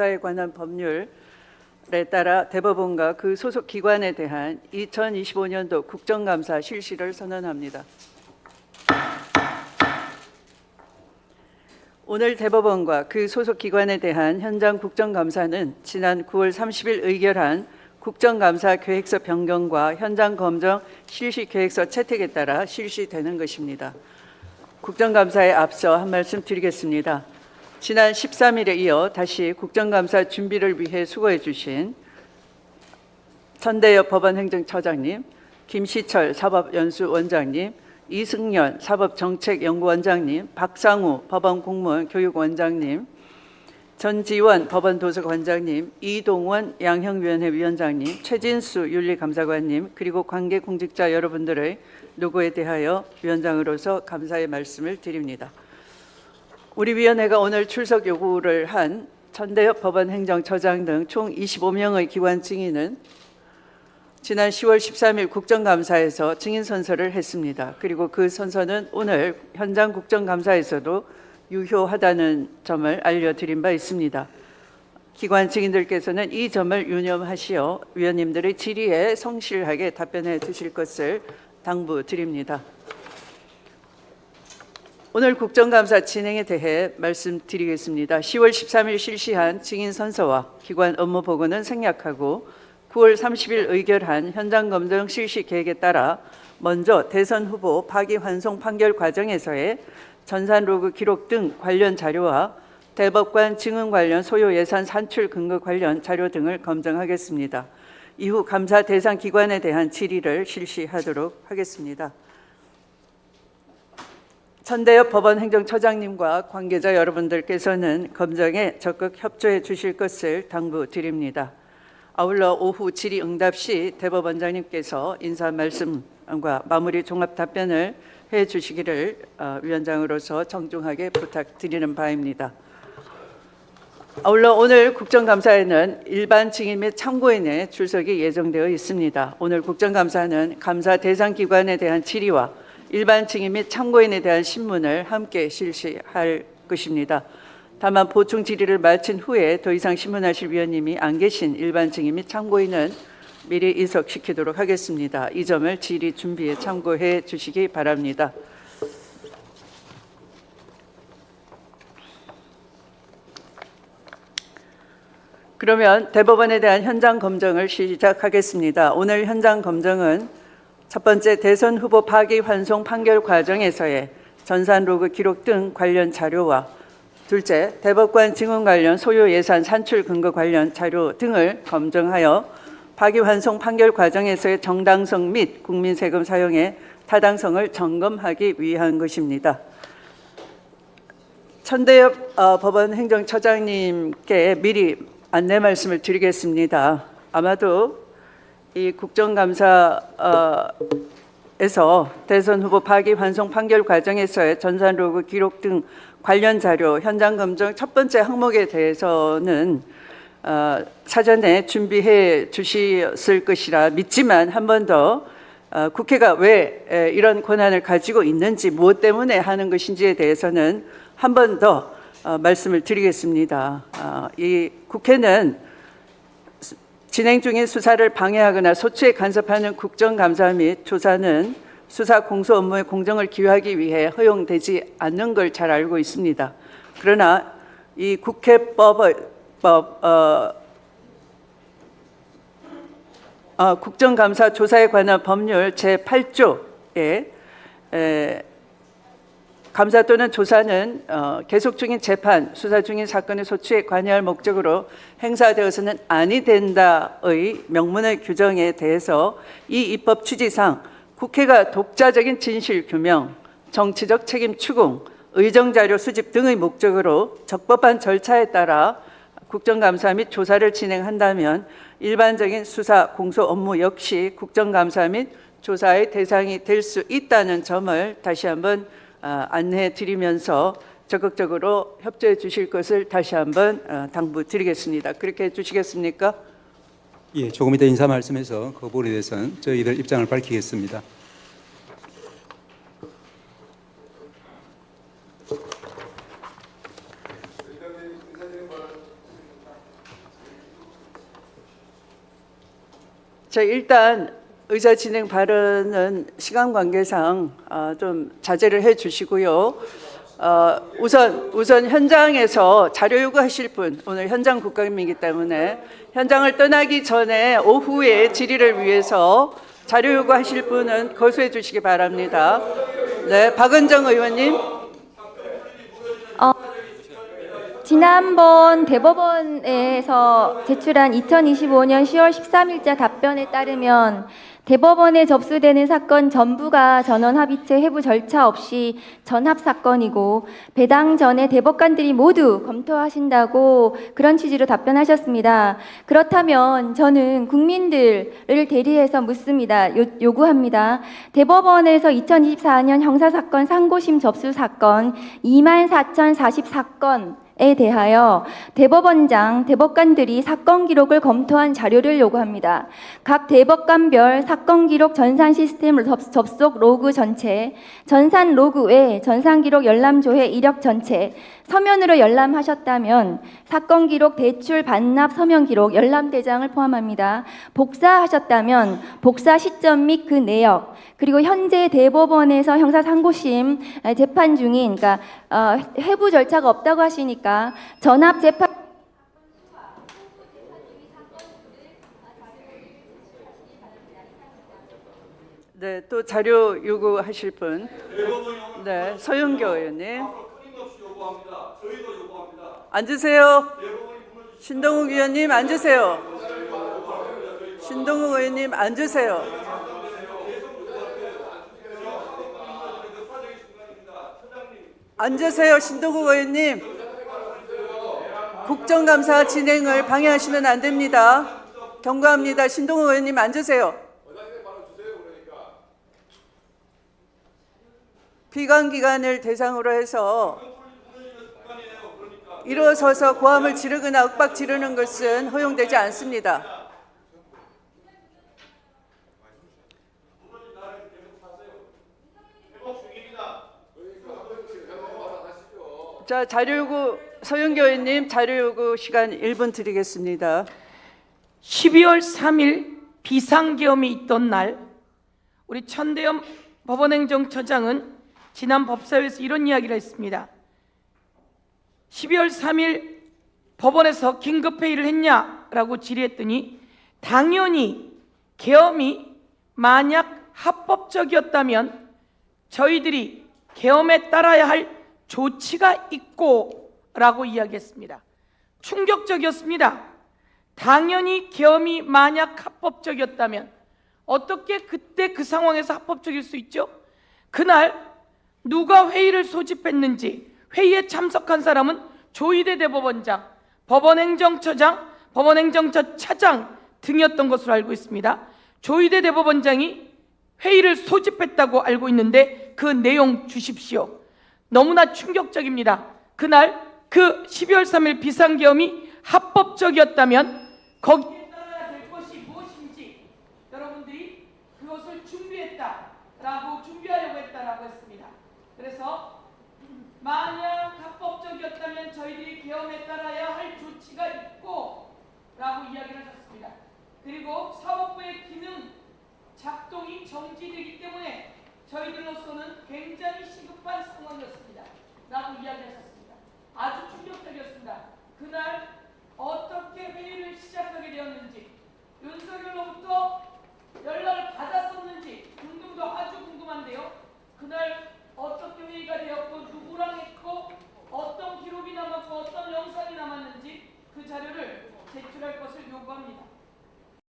에 관한 법률에 따라 대법원과 그 소속 기관에 대한 2025년도 국정감사 실시를 선언합니다. 오늘 대법원과 그 소속 기관에 대한 현장 국정감사는 지난 9월 30일 의결한 국정감사 계획서 변경과 현장 검정 실시 계획서 채택에 따라 실시되는 것입니다. 국정감사에 앞서 한 말씀 드리겠습니다. 지난 13일에 이어 다시 국정감사 준비를 위해 수고해 주신 천대엽 법원행정처장님, 김시철 사법연수원장님, 이승연 사법정책연구원장님, 박상우 법원공무원 교육원장님, 전지원 법원도서관장님, 이동원 양형위원회 위원장님, 최진수 윤리감사관님, 그리고 관계공직자 여러분들의 노고에 대하여 위원장으로서 감사의 말씀을 드립니다. 우리 위원회가 오늘 출석 요구를 한 천대엽 법원 행정처장 등 총 25명의 기관 증인은 지난 10월 13일 국정감사에서 증인 선서를 했습니다. 그리고 그 선서는 오늘 현장 국정감사에서도 유효하다는 점을 알려드린 바 있습니다. 기관 증인들께서는 이 점을 유념하시어 위원님들의 질의에 성실하게 답변해 주실 것을 당부드립니다. 오늘 국정감사 진행에 대해 말씀드리겠습니다. 10월 13일 실시한 증인 선서와 기관 업무 보고는 생략하고 9월 30일 의결한 현장 검증 실시 계획에 따라 먼저 대선 후보 파기 환송 판결 과정에서의 전산 로그 기록 등 관련 자료와 대법관 증언 관련 소요 예산 산출 근거 관련 자료 등을 검증하겠습니다. 이후 감사 대상 기관에 대한 질의를 실시하도록 하겠습니다. 천대엽 법원 행정처장님과 관계자 여러분들께서는 검증에 적극 협조해 주실 것을 당부드립니다. 아울러 오후 질의 응답 시 대법원장님께서 인사 말씀과 마무리 종합 답변을 해 주시기를 어, 위원장으로서 정중하게 부탁드리는 바입니다. 아울러 오늘 국정감사에는 일반 증인 및 참고인의 출석이 예정되어 있습니다. 오늘 국정감사는 감사 대상 기관에 대한 질의와 일반 증인 및 참고인에 대한 신문을 함께 실시할 것입니다. 다만 보충 질의를 마친 후에 더 이상 신문하실 위원님이 안 계신 일반 증인 및 참고인은 미리 인석시키도록 하겠습니다. 이 점을 질의 준비에 참고해 주시기 바랍니다. 그러면 대법원에 대한 현장 검증을 시작하겠습니다. 오늘 현장 검증은 첫 번째 대선 후보 파기 환송 판결 과정에서의 전산 로그 기록 등 관련 자료와 둘째 대법관 증언 관련 소요 예산 산출 근거 관련 자료 등을 검증하여 파기 환송 판결 과정에서의 정당성 및 국민 세금 사용의 타당성을 점검하기 위한 것입니다. 천대엽 어, 법원 행정처장님께 미리 안내 말씀을 드리겠습니다. 아마도 이 국정감사에서 대선 후보 파기 환송 판결 과정에서의 전산 로그 기록 등 관련 자료 현장 검증 첫 번째 항목에 대해서는 어, 사전에 준비해 주셨을 것이라 믿지만 한 번 더 어, 국회가 왜 에, 이런 권한을 가지고 있는지 무엇 때문에 하는 것인지에 대해서는 한 번더 어, 말씀을 드리겠습니다. 어, 이 국회는 진행 중인 수사를 방해하거나 소추에 간섭하는 국정감사 및 조사는 수사 공소 업무의 공정을 기하기 위해 허용되지 않는 걸 잘 알고 있습니다. 그러나 이 국회법의 법 어, 어, 국정감사 조사에 관한 법률 제 8조에 에, 감사 또는 조사는 어, 계속 중인 재판, 수사 중인 사건의 소추에 관여할 목적으로 행사되어서는 아니 된다의 명문의 규정에 대해서 이 입법 취지상 국회가 독자적인 진실 규명, 정치적 책임 추궁, 의정 자료 수집 등의 목적으로 적법한 절차에 따라 국정감사 및 조사를 진행한다면 일반적인 수사 공소 업무 역시 국정감사 및 조사의 대상이 될 수 있다는 점을 다시 한번 아, 어, 안내해 드리면서 적극적으로 협조해 주실 것을 다시 한번 어, 당부드리겠습니다. 그렇게 해 주시겠습니까? 예, 조금 이따 인사 말씀에서 그 부분에 대해서는 저희들 입장을 밝히겠습니다. 자, 일단 의사 진행 발언은 시간 관계상 어, 좀 자제를 해 주시고요. 어, 우선 우선 현장에서 자료 요구하실 분 오늘 현장 국감이기 때문에 현장을 떠나기 전에 오후에 질의를 위해서 자료 요구하실 분은 거수해 주시기 바랍니다. 네, 박은정 의원님. 어, 지난번 대법원에서 제출한 2025년 10월 13일자 답변에 따르면 대법원에 접수되는 사건 전부가 전원 합의체 회부 절차 없이 전합 사건이고 배당 전에 대법관들이 모두 검토하신다고 그런 취지로 답변하셨습니다. 그렇다면 저는 국민들을 대리해서 묻습니다. 요, 요구합니다. 대법원에서 2024년 형사사건 상고심 접수 사건 24,044건 에 대하여 대법원장, 대법관들이 사건 기록을 검토한 자료를 요구합니다. 각 대법관별 사건 기록 전산 시스템 접- 접속 로그 전체, 전산 로그 외 전산 기록 열람 조회 이력 전체, 서면으로 열람하셨다면 사건 기록 대출 반납 서면 기록 열람 대장을 포함합니다. 복사하셨다면 복사 시점 및 그 내역, 그리고 현재 대법원에서 형사 상고심 재판 중인 그러니까 어, 회부 절차가 없다고 하시니까 전합 재판 네, 또 자료 요구하실 분. 네, 서윤교 의원님. 앉으세요. 신동욱 의원님 앉으세요. 신동욱 의원님 앉으세요. 앉으세요, 신동욱 의원님. 국정감사 진행을 방해하시면 안 됩니다. 경고합니다. 신동욱 의원님 앉으세요. 비관 기관을 대상으로 해서 일어서서 고함을 지르거나 윽박 지르는 것은 허용되지 않습니다. 자 자료 요구 서영교 의원님 자료 요구 시간 1분 드리겠습니다. 12월 3일 비상계엄이 있던 날 우리 천대엽 법원행정처장은 지난 법사위에서 이런 이야기를 했습니다. 12월 3일 법원에서 긴급회의를 했냐라고 질의했더니 당연히 계엄이 만약 합법적이었다면 저희들이 계엄에 따라야 할 조치가 있고 라고 이야기했습니다. 충격적이었습니다. 당연히 계엄이 만약 합법적이었다면 어떻게 그때 그 상황에서 합법적일 수 있죠? 그날 누가 회의를 소집했는지 회의에 참석한 사람은 조희대 대법원장, 법원행정처장, 법원행정처 차장 등이었던 것으로 알고 있습니다. 조희대 대법원장이 회의를 소집했다고 알고 있는데 그 내용 주십시오. 너무나 충격적입니다. 그날 그 12월 3일 비상계엄이 합법적이었다면 거기에 따라야 될 것이 무엇인지 여러분들이 그것을 준비했다라고 준비하려고 했다라고 했습니다. 그래서 만약 합법적이었다면 저희들이 계엄에 따라야 할 조치가 있고 라고 이야기를 하셨습니다. 그리고 사법부의 기능 작동이 정지되기 때문에 저희들로서는 굉장히 시급한 상황이었습니다. 라고 이야기하셨습니다. 아주 충격적이었습니다. 그날 어떻게 회의를